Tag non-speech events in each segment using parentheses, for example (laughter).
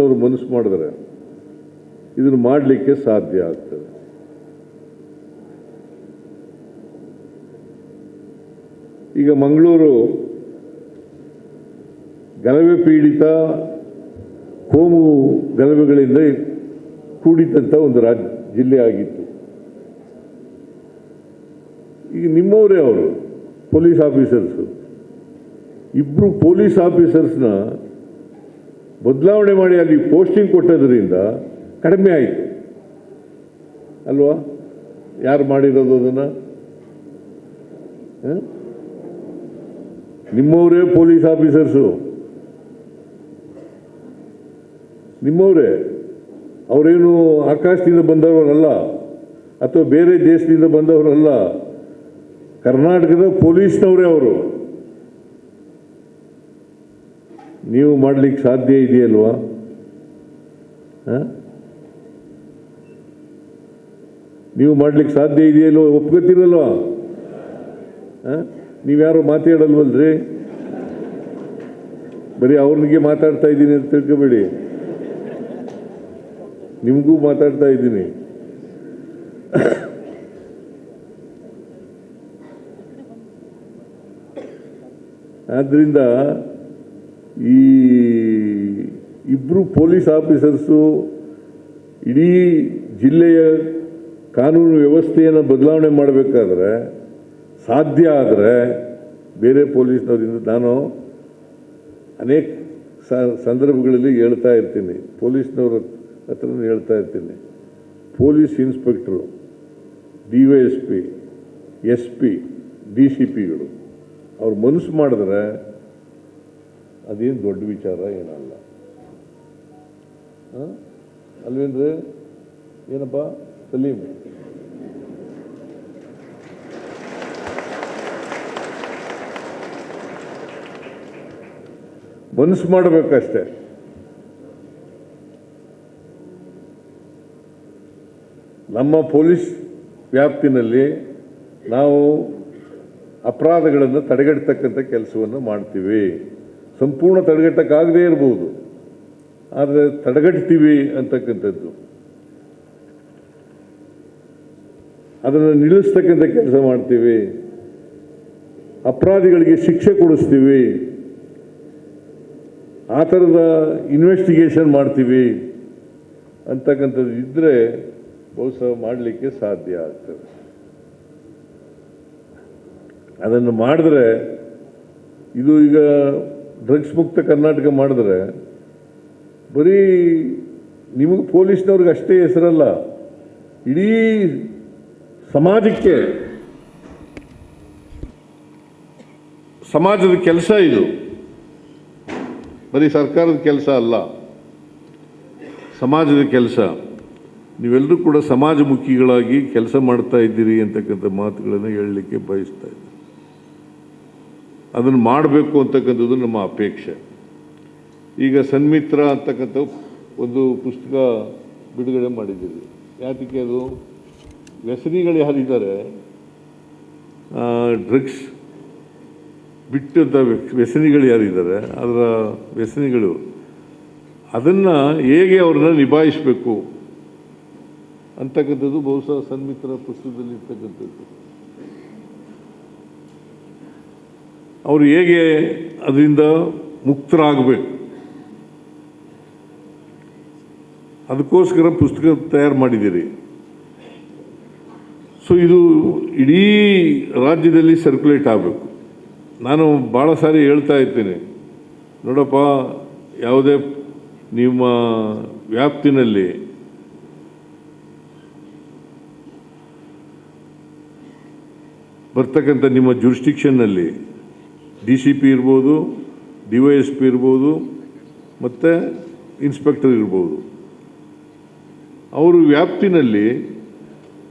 ಅವರು ಮನಸ್ಸು ಮಾಡಿದ್ರೆ ಇದನ್ನು ಮಾಡಲಿಕ್ಕೆ ಸಾಧ್ಯ ಆಗ್ತದೆ. ಈಗ ಮಂಗಳೂರು ಗಲಭೆ ಪೀಡಿತ, ಕೋಮು ಗಲಭೆಗಳಿಂದ ಕೂಡಿದಂಥ ಒಂದು ರಾಜ್ಯ ಜಿಲ್ಲೆ ಆಗಿತ್ತು. ಈಗ ನಿಮ್ಮವರೇ ಅವರು, ಪೊಲೀಸ್ ಆಫೀಸರ್ಸು. ಇಬ್ಬರು ಪೊಲೀಸ್ ಆಫೀಸರ್ಸ್ನ ಬದಲಾವಣೆ ಮಾಡಿ ಅಲ್ಲಿ ಪೋಸ್ಟಿಂಗ್ ಕೊಟ್ಟದ್ರಿಂದ ಕಡಿಮೆ ಆಯಿತು. ಅಲ್ವಾ? ಯಾರು ಮಾಡಿರೋದು ಅದನ್ನು? ನಿಮ್ಮವರೇ ಪೊಲೀಸ್ ಆಫೀಸರ್ಸು. ನಿಮ್ಮವರೇ, ಅವರೇನು ಆಕಾಶದಿಂದ ಬಂದವರಲ್ಲ ಅಥವಾ ಬೇರೆ ದೇಶದಿಂದ ಬಂದವರಲ್ಲ? ಕರ್ನಾಟಕದ ಪೊಲೀಸ್ನವರೇ ಅವರು. ನೀವು ಮಾಡಲಿಕ್ಕೆ ಸಾಧ್ಯ ಇದೆಯಲ್ವಾ? ನೀವು ಮಾಡಲಿಕ್ಕೆ ಸಾಧ್ಯ ಇದೆಯಲ್ವ ಒಪ್ಕೋತೀರಲ್ವಾ? ನೀವ್ಯಾರು ಮಾತಾಡಲ್ವಲ್ರಿ? ಬರೀ ಅವ್ರನಿಗೆ ಮಾತಾಡ್ತಾ ಇದ್ದೀನಿ ಅಂತ ತಿಳ್ಕೊಬೇಡಿ. ನಿಮಗೂ ಮಾತಾಡ್ತಾ ಇದ್ದೀನಿ. (coughs) ಆದ್ದರಿಂದ ಈ ಇಬ್ಬರು ಪೊಲೀಸ್ ಆಫೀಸರ್ಸು ಇಡೀ ಜಿಲ್ಲೆಯ ಕಾನೂನು ವ್ಯವಸ್ಥೆಯನ್ನು ಬದಲಾವಣೆ ಮಾಡಬೇಕಾದ್ರೆ ಸಾಧ್ಯ ಆದರೆ ಬೇರೆ ಪೊಲೀಸ್ನವರಿಂದ ನಾನು ಅನೇಕ ಸಂದರ್ಭಗಳಲ್ಲಿ ಹೇಳ್ತಾ ಇರ್ತೀನಿ. ಪೊಲೀಸ್ನವ್ರ ಹತ್ರ ಹೇಳ್ತಾ ಇರ್ತೀನಿ. Police inspector, D Y S P S P, D C ಪಿಗಳು, ಅವ್ರು ಮನಸ್ಸು ಮಾಡಿದ್ರೆ ಅದೇನು ದೊಡ್ಡ ವಿಚಾರ ಏನಲ್ಲ? ಅಲ್ವೇನ್ರಿ? ಏನಪ್ಪ? ಸಲೀಮ್. ಮನಸ್ಸು ಮಾಡಬೇಕಷ್ಟೆ. ನಮ್ಮ ಪೊಲೀಸ್ ವ್ಯಾಪ್ತಿನಲ್ಲಿ ನಾವು ಅಪರಾಧಗಳನ್ನು ತಡೆಗಟ್ಟತಕ್ಕಂಥ ಕೆಲಸವನ್ನು ಮಾಡ್ತೀವಿ. ಸಂಪೂರ್ಣ ತಡೆಗಟ್ಟಕ್ಕಾಗದೇ ಇರ್ಬೋದು. ಆದರೆ ತಡೆಗಟ್ತೀವಿ ಅಂತಕ್ಕಂಥದ್ದು. ಅದನ್ನು ನಿಲ್ಲಿಸ್ತಕ್ಕಂಥ ಕೆಲಸ ಮಾಡ್ತೀವಿ. ಅಪರಾಧಿಗಳಿಗೆ ಶಿಕ್ಷೆ ಕೊಡಿಸ್ತೀವಿ. ಆ ಥರದ ಇನ್ವೆಸ್ಟಿಗೇಷನ್ ಮಾಡ್ತೀವಿ. ಅಂತಕ್ಕಂಥದ್ದು ಇದ್ದರೆ ಬಹುಶಃ ಮಾಡಲಿಕ್ಕೆ ಸಾಧ್ಯ ಆಗ್ತದೆ. ಅದನ್ನು ಮಾಡಿದ್ರೆ ಇದು ಈಗ ಡ್ರಗ್ಸ್ ಮುಕ್ತ ಕರ್ನಾಟಕ ಮಾಡಿದ್ರೆ ಬರೀ ನಿಮಗೆ ಪೊಲೀಸ್ನವ್ರಿಗೆ ಅಷ್ಟೇ ಹೆಸರಲ್ಲ, ಇಡೀ ಸಮಾಜಕ್ಕೆ ಸಮಾಜದ ಕೆಲಸ ಇದು. ಬರೀ ಸರ್ಕಾರದ ಕೆಲಸ ಅಲ್ಲ, ಸಮಾಜದ ಕೆಲಸ. ನೀವೆಲ್ಲರೂ ಕೂಡ ಸಮಾಜಮುಖಿಗಳಾಗಿ ಕೆಲಸ ಮಾಡ್ತಾ ಇದ್ದೀರಿ ಅಂತಕ್ಕಂಥ ಮಾತುಗಳನ್ನು ಹೇಳಲಿಕ್ಕೆ ಬಯಸ್ತಾ ಇದ್ದೀನಿ. ಅದನ್ನು ಮಾಡಬೇಕು ಅಂತಕ್ಕಂಥದ್ದು ನಮ್ಮ ಅಪೇಕ್ಷೆ. ಈಗ ಸನ್ಮಿತ್ರ ಅಂತಕ್ಕಂಥ ಒಂದು ಪುಸ್ತಕ ಬಿಡುಗಡೆ ಮಾಡಿದ್ದೀವಿ. ಯಾತಕ್ಕೆ ಅದು? ವ್ಯಸನಿಗಳು ಯಾರಿದ್ದಾರೆ ಡ್ರಗ್ಸ್ ಬಿಟ್ಟಂಥ ವ್ಯಸನಿಗಳು ಯಾರಿದ್ದಾರೆ ಅದರ ವ್ಯಸನಿಗಳು. ಅದನ್ನು ಹೇಗೆ ಅವ್ರನ್ನ ನಿಭಾಯಿಸಬೇಕು ಅಂತಕ್ಕಂಥದ್ದು ಬಹುಶಃ ಸನ್ಮಿತ್ರ ಪುಸ್ತಕದಲ್ಲಿ ಇರ್ತಕ್ಕಂಥದ್ದು ಅವರು ಹೇಗೆ ಅದರಿಂದ ಮುಕ್ತರಾಗಬೇಕು? ಅದಕ್ಕೋಸ್ಕರ ಪುಸ್ತಕ ತಯಾರು ಮಾಡಿದ್ದೀರಿ. ಸೊ ಇದು ಇಡೀ ರಾಜ್ಯದಲ್ಲಿ ಸರ್ಕ್ಯುಲೇಟ್ ಆಗಬೇಕು. ನಾನು ಭಾಳ ಸಾರಿ ಹೇಳ್ತಾ ಇರ್ತೇನೆ. ನೋಡಪ್ಪ, ಯಾವುದೇ ನಿಮ್ಮ ವ್ಯಾಪ್ತಿನಲ್ಲಿ ಬರ್ತಕ್ಕಂಥ ನಿಮ್ಮ ಜುರಿಸ್ಟಿಕ್ಷನ್ನಲ್ಲಿ ಡಿ ಸಿ ಪಿ ಇರ್ಬೋದು, ಡಿ ವೈ ಎಸ್ ಪಿ ಇರ್ಬೋದು, ಮತ್ತು ಇನ್ಸ್ಪೆಕ್ಟರ್ ಇರ್ಬೋದು. ಅವರು ವ್ಯಾಪ್ತಿನಲ್ಲಿ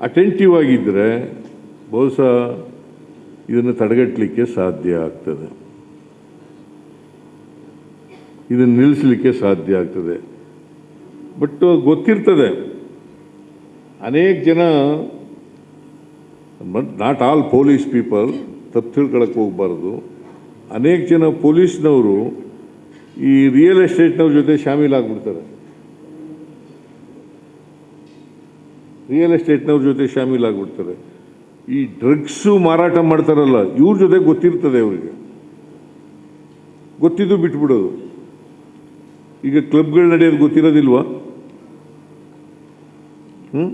ಅಟೆಂಟಿವ್ ಆಗಿದ್ದರೆ ಬಹುಶಃ ಇದನ್ನು ತಡೆಗಟ್ಟಲಿಕ್ಕೆ ಸಾಧ್ಯ ಆಗ್ತದೆ. ಇದನ್ನು ನಿಲ್ಲಿಸಲಿಕ್ಕೆ ಸಾಧ್ಯ ಆಗ್ತದೆ. ಬಟ್ ಗೊತ್ತಿರ್ತದೆ. ಅನೇಕ ಜನ ನಾಟ್ ಆಲ್ ಪೊಲೀಸ್ ಪೀಪಲ್ ತಪ್ಪು ತಿಳ್ಕೊಳಕ್ಕೆ ಹೋಗ್ಬಾರ್ದು. ಅನೇಕ ಜನ ಪೊಲೀಸ್ನವರು ಈ ರಿಯಲ್ ಎಸ್ಟೇಟ್ನವ್ರ ಜೊತೆ ಶಾಮೀಲಾಗ್ಬಿಡ್ತಾರೆ. ರಿಯಲ್ ಎಸ್ಟೇಟ್ನವ್ರ ಜೊತೆ ಶಾಮೀಲಾಗ್ಬಿಡ್ತಾರೆ. ಈ ಡ್ರಗ್ಸು ಮಾರಾಟ ಮಾಡ್ತಾರಲ್ಲ, ಇವ್ರ ಜೊತೆ ಗೊತ್ತಿರ್ತದೆ ಅವರಿಗೆ. ಗೊತ್ತಿದ್ದು ಬಿಟ್ಬಿಡೋದು. ಈಗ ಕ್ಲಬ್ಗಳು ನಡೆಯೋದು ಗೊತ್ತಿರೋದಿಲ್ವಾ? ಹ್ಞೂ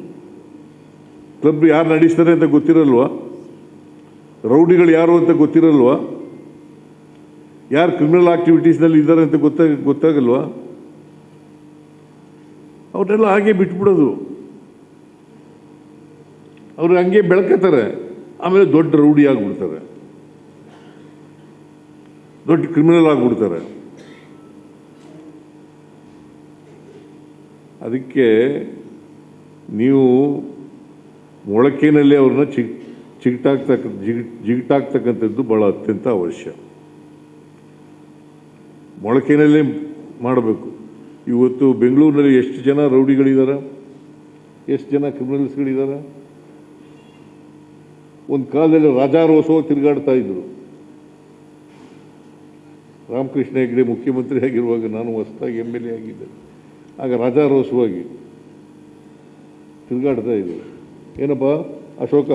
ಕ್ಲಬ್ ಯಾರು ನಡೆಸ್ತಾರೆ ಅಂತ ಗೊತ್ತಿರಲ್ವಾ? ರೌಡಿಗಳು ಯಾರು ಅಂತ ಗೊತ್ತಿರಲ್ವಾ? ಯಾರು ಕ್ರಿಮಿನಲ್ ಆಕ್ಟಿವಿಟೀಸ್ನಲ್ಲಿ ಇದ್ದಾರೆ ಅಂತ ಗೊತ್ತಾಗ, ಗೊತ್ತಾಗಲ್ವಾ? ಅವ್ರನ್ನೆಲ್ಲ ಹಾಗೆ ಬಿಟ್ಬಿಡೋದು. ಅವ್ರು ಹಂಗೆ ಬೆಳ್ಕತಾರೆ, ಆಮೇಲೆ ದೊಡ್ಡ ರೌಡಿ ಆಗಿಬಿಡ್ತಾರೆ. ದೊಡ್ಡ ಕ್ರಿಮಿನಲ್ ಆಗಿಬಿಡ್ತಾರೆ. ಅದಕ್ಕೆ ನೀವು ಮೊಳಕೆಯಲ್ಲಿ ಅವ್ರನ್ನ ಚಿಗ್ ಚಿಗಟಾಗ್ತಕ್ಕ ಜಿಗ್ ಜಿಗಟಾಕ್ತಕ್ಕಂಥದ್ದು ಭಾಳ ಅತ್ಯಂತ ಅವಶ್ಯ. ಮೊಳಕೆನಲ್ಲೇ ಮಾಡಬೇಕು. ಇವತ್ತು ಬೆಂಗಳೂರಿನಲ್ಲಿ ಎಷ್ಟು ಜನ ರೌಡಿಗಳಿದ್ದಾರೆ ಎಷ್ಟು ಜನ ಕ್ರಿಮಿನಲ್ಸ್ಗಳಿದ್ದಾರೆ ಒಂದು ಕಾಲದಲ್ಲಿ ರಾಜಾರೋತ್ಸವ ತಿರುಗಾಡ್ತಾ ಇದ್ರು. ರಾಮಕೃಷ್ಣ ಹೆಗ್ಡೆ ಮುಖ್ಯಮಂತ್ರಿ ಆಗಿರುವಾಗ ನಾನು ಹೊಸದಾಗಿ ಎಂ ಎಲ್ ಎ ಆಗಿದ್ದೆ. ಆಗ ರಾಜಾರೋಸವಾಗಿ ತಿರುಗಾಡ್ತಾ ಇದ್ರು. ಏನಪ್ಪ, ಅಶೋಕ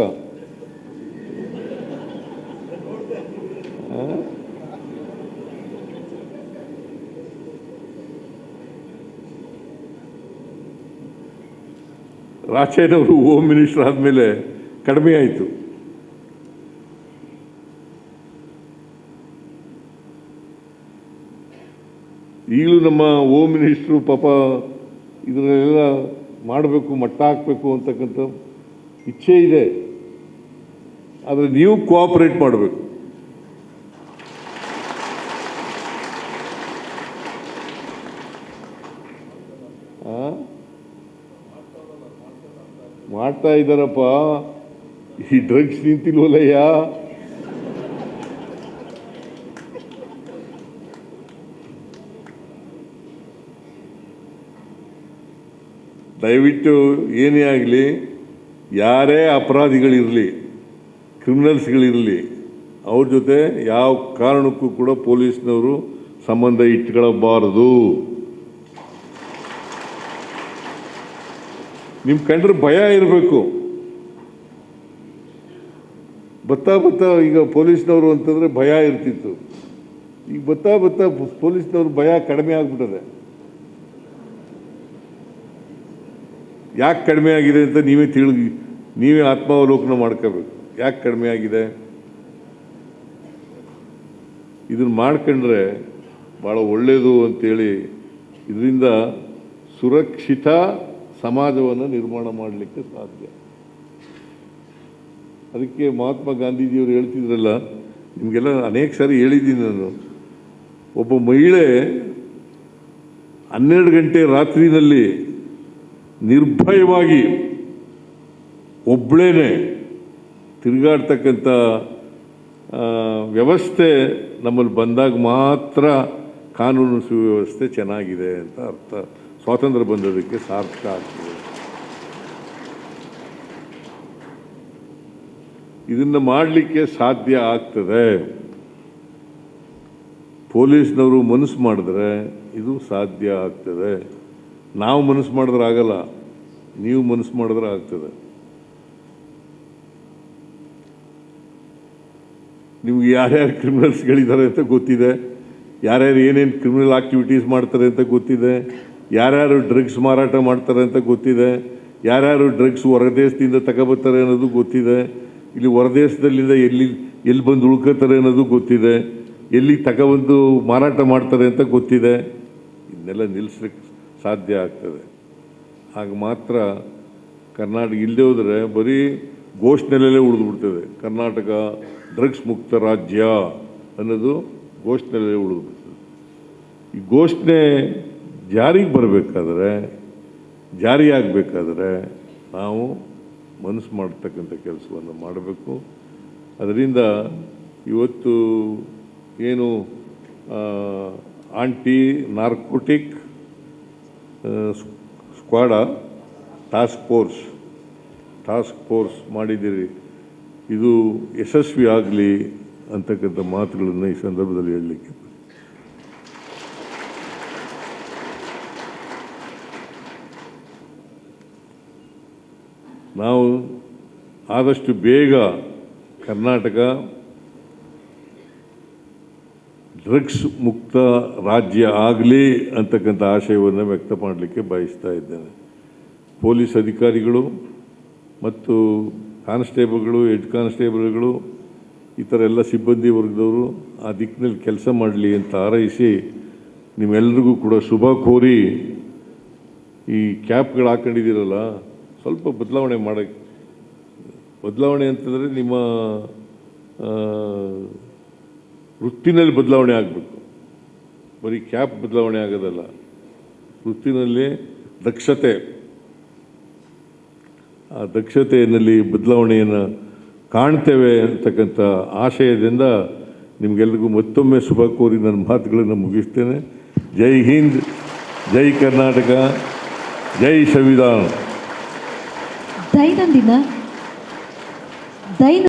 ರಾಚಯ್ಯನವರು ಹೋಮ್ ಮಿನಿಸ್ಟರ್ ಆದಮೇಲೆ ಕಡಿಮೆ ಆಯಿತು. ಈಗಲೂ ನಮ್ಮ ಹೋಮ್ ಮಿನಿಸ್ಟ್ರು ಪಾಪ ಇದರಲ್ಲೆಲ್ಲ ಮಾಡಬೇಕು, ಮಟ್ಟ ಹಾಕಬೇಕು ಅಂತಕ್ಕಂಥ ಇಚ್ಛೆ ಇದೆ. ಆದರೆ ನೀವು ಕೋಆಪರೇಟ್ ಮಾಡಬೇಕು. ಮಾಡ್ತಾ ಇದ್ದಾರಪ್ಪ. ಈ ಡ್ರಗ್ಸ್ ನಿಂತಿಲ್ವಲ್ಲಯ್ಯ? ದಯವಿಟ್ಟು ಏನೇ ಆಗಲಿ, ಯಾರೇ ಅಪರಾಧಿಗಳಿರಲಿ ಕ್ರಿಮಿನಲ್ಸ್ಗಳಿರಲಿ ಅವ್ರ ಜೊತೆ ಯಾವ ಕಾರಣಕ್ಕೂ ಕೂಡ ಪೊಲೀಸ್ನವರು ಸಂಬಂಧ ಇಟ್ಕೊಳ್ಳಬಾರದು ನಿಮ್ಮ ಕಂಡ್ರೆ ಭಯ ಇರಬೇಕು. ಬತ್ತಾ ಬತ್ತಾ ಈಗ ಪೊಲೀಸ್ನವರು ಅಂತಂದರೆ ಭಯ ಇರ್ತಿತ್ತು. ಈಗ ಬತ್ತಾ ಬತ್ತಾ ಪೊಲೀಸ್ನವ್ರ ಭಯ ಕಡಿಮೆ ಆಗ್ಬಿಟ್ಟದೆ ಯಾಕೆ ಕಡಿಮೆ ಆಗಿದೆ ಅಂತ ನೀವೇ ತಿಳಿ ನೀವೇ ಆತ್ಮಾವಲೋಕನ ಮಾಡ್ಕೋಬೇಕು. ಯಾಕೆ ಕಡಿಮೆ ಆಗಿದೆ? ಇದನ್ನ ಮಾಡ್ಕೊಂಡ್ರೆ ಭಾಳ ಒಳ್ಳೆಯದು ಅಂತೇಳಿ ಇದರಿಂದ ಸುರಕ್ಷಿತ ಸಮಾಜವನ್ನು ನಿರ್ಮಾಣ ಮಾಡಲಿಕ್ಕೆ ಸಾಧ್ಯ. ಅದಕ್ಕೆ ಮಹಾತ್ಮ ಗಾಂಧೀಜಿಯವರು ಹೇಳ್ತಿದ್ರಲ್ಲ, ನಿಮಗೆಲ್ಲ ಅನೇಕ ಸಾರಿ ಹೇಳಿದ್ದೀನಿ ನಾನು. ಒಬ್ಬ ಮಹಿಳೆ ಹನ್ನೆರಡು ಗಂಟೆ ರಾತ್ರಿನಲ್ಲಿ ನಿರ್ಭಯವಾಗಿ ಒಬ್ಬಳೇನೆ ತಿರುಗಾಡ್ತಕ್ಕಂಥ ವ್ಯವಸ್ಥೆ ನಮ್ಮಲ್ಲಿ ಬಂದಾಗ ಮಾತ್ರ ಕಾನೂನು ಸುವ್ಯವಸ್ಥೆ ಚೆನ್ನಾಗಿದೆ ಅಂತ ಅರ್ಥ. ಸ್ವಾತಂತ್ರ್ಯ ಬಂದದಕ್ಕೆ ಸಾರ್ಥಕ ಆಗ್ತದೆ. ಇದನ್ನು ಮಾಡಲಿಕ್ಕೆ ಸಾಧ್ಯ ಆಗ್ತದೆ. ಪೊಲೀಸ್ನವರು ಮನಸ್ಸು ಮಾಡಿದ್ರೆ ಇದು ಸಾಧ್ಯ ಆಗ್ತದೆ. ನಾವು ಮನಸ್ಸು ಮಾಡಿದ್ರೆ ಆಗಲ್ಲ, ನೀವು ಮನಸ್ಸು ಮಾಡಿದ್ರೆ ಆಗ್ತದೆ. ನಿಮ್ಗೆ ಯಾರ್ಯಾರು ಕ್ರಿಮಿನಲ್ಸ್ಗಳಿದ್ದಾರೆ ಅಂತ ಗೊತ್ತಿದೆ? ಯಾರ್ಯಾರು ಏನೇನು ಕ್ರಿಮಿನಲ್ ಆಕ್ಟಿವಿಟೀಸ್ ಮಾಡ್ತಾರೆ ಅಂತ ಗೊತ್ತಿದೆ? ಯಾರ್ಯಾರು ಡ್ರಗ್ಸ್ ಮಾರಾಟ ಮಾಡ್ತಾರೆ ಅಂತ ಗೊತ್ತಿದೆ? ಯಾರ್ಯಾರು ಡ್ರಗ್ಸ್ ಹೊರದೇಶದಿಂದ ತಗೊಬರ್ತಾರೆ ಅನ್ನೋದು ಗೊತ್ತಿದೆ? ಇಲ್ಲಿ ಹೊರದೇಶದಲ್ಲಿಂದ ಎಲ್ಲಿ ಎಲ್ಲಿ ಬಂದು ಉಳ್ಕೋತಾರೆ ಅನ್ನೋದು ಗೊತ್ತಿದೆ? ಎಲ್ಲಿ ತಗೊಬಂದು ಮಾರಾಟ ಮಾಡ್ತಾರೆ ಅಂತ ಗೊತ್ತಿದೆ? ಇದನ್ನೆಲ್ಲ ನಿಲ್ಲಿಸ್ಲಿಕ್ಕೆ ಸಾಧ್ಯ ಆಗ್ತದೆ. ಆಗ ಮಾತ್ರ ಕರ್ನಾಟಕ ಇಲ್ಲದೆ ಹೋದರೆ ಬರೀ ಘೋಷಣೆಯಲ್ಲೇ ಉಳಿದ್ಬಿಡ್ತದೆ. ಕರ್ನಾಟಕ ಡ್ರಗ್ಸ್ ಮುಕ್ತ ರಾಜ್ಯ ಅನ್ನೋದು ಘೋಷಣೆಯಲ್ಲೇ ಉಳಿದ್ಬಿಡ್ತದೆ. ಈ ಘೋಷಣೆ ಜಾರಿಗೆ ಬರಬೇಕಾದ್ರೆ, ಜಾರಿಯಾಗಬೇಕಾದ್ರೆ ನಾವು ಮನಸ್ಸು ಮಾಡ್ತಕ್ಕಂಥ ಕೆಲಸವನ್ನು ಮಾಡಬೇಕು. ಅದರಿಂದ ಇವತ್ತು ಏನು anti narcotic squad task force task force ಮಾಡಿದ್ದೀರಿ. ಇದು ಯಶಸ್ವಿ ಆಗಲಿ ಅಂತಕ್ಕಂಥ ಮಾತುಗಳನ್ನು ಈ ಸಂದರ್ಭದಲ್ಲಿ ಹೇಳಲಿಕ್ಕೆ ನಾವು ಆದಷ್ಟು ಬೇಗ ಕರ್ನಾಟಕ ಡ್ರಗ್ಸ್ ಮುಕ್ತ ರಾಜ್ಯ ಆಗಲಿ ಅಂತಕ್ಕಂಥ ಆಶಯವನ್ನು ವ್ಯಕ್ತ ಮಾಡಲಿಕ್ಕೆ ಬಯಸ್ತಾ ಇದ್ದೇನೆ. ಪೊಲೀಸ್ ಅಧಿಕಾರಿಗಳು ಮತ್ತು ಕಾನ್ಸ್ಟೇಬಲ್ಗಳು, ಹೆಡ್ ಕಾನ್ಸ್ಟೇಬಲ್ಗಳು ಈ ಥರ ಎಲ್ಲ ಸಿಬ್ಬಂದಿ ವರ್ಗದವರು ಆ ದಿಕ್ಕಿನಲ್ಲಿ ಕೆಲಸ ಮಾಡಲಿ ಅಂತ ಹಾರೈಸಿ ನಿಮ್ಮೆಲ್ರಿಗೂ ಕೂಡ ಶುಭ ಕೋರಿ ಈ ಕ್ಯಾಪ್ಗಳು ಹಾಕೊಂಡಿದ್ದೀರಲ್ಲ ಸ್ವಲ್ಪ ಬದಲಾವಣೆ ಮಾಡೋಕ್ಕೆ ಬದಲಾವಣೆ ಅಂತಂದರೆ ನಿಮ್ಮ ವೃತ್ತಿನಲ್ಲಿ ಬದಲಾವಣೆ ಆಗಬೇಕು. ಬರೀ ಕ್ಯಾಪ್ ಬದಲಾವಣೆ ಆಗೋದಲ್ಲ. ವೃತ್ತಿನಲ್ಲಿ ದಕ್ಷತೆ. ಆ ದಕ್ಷತೆಯಲ್ಲಿ ಬದಲಾವಣೆಯನ್ನು ಕಾಣ್ತೇವೆ ಅಂತಕ್ಕಂಥ ಆಶಯದಿಂದ ನಿಮಗೆಲ್ರಿಗೂ ಮತ್ತೊಮ್ಮೆ ಶುಭ ಕೋರಿ ನನ್ನ ಮಾತುಗಳನ್ನು ಮುಗಿಸ್ತೇನೆ. ಜೈ ಹಿಂದ್, ಜೈ ಕರ್ನಾಟಕ, ಜೈ ಸಂವಿಧಾನ. ದೈನಂದಿನ ದೈನ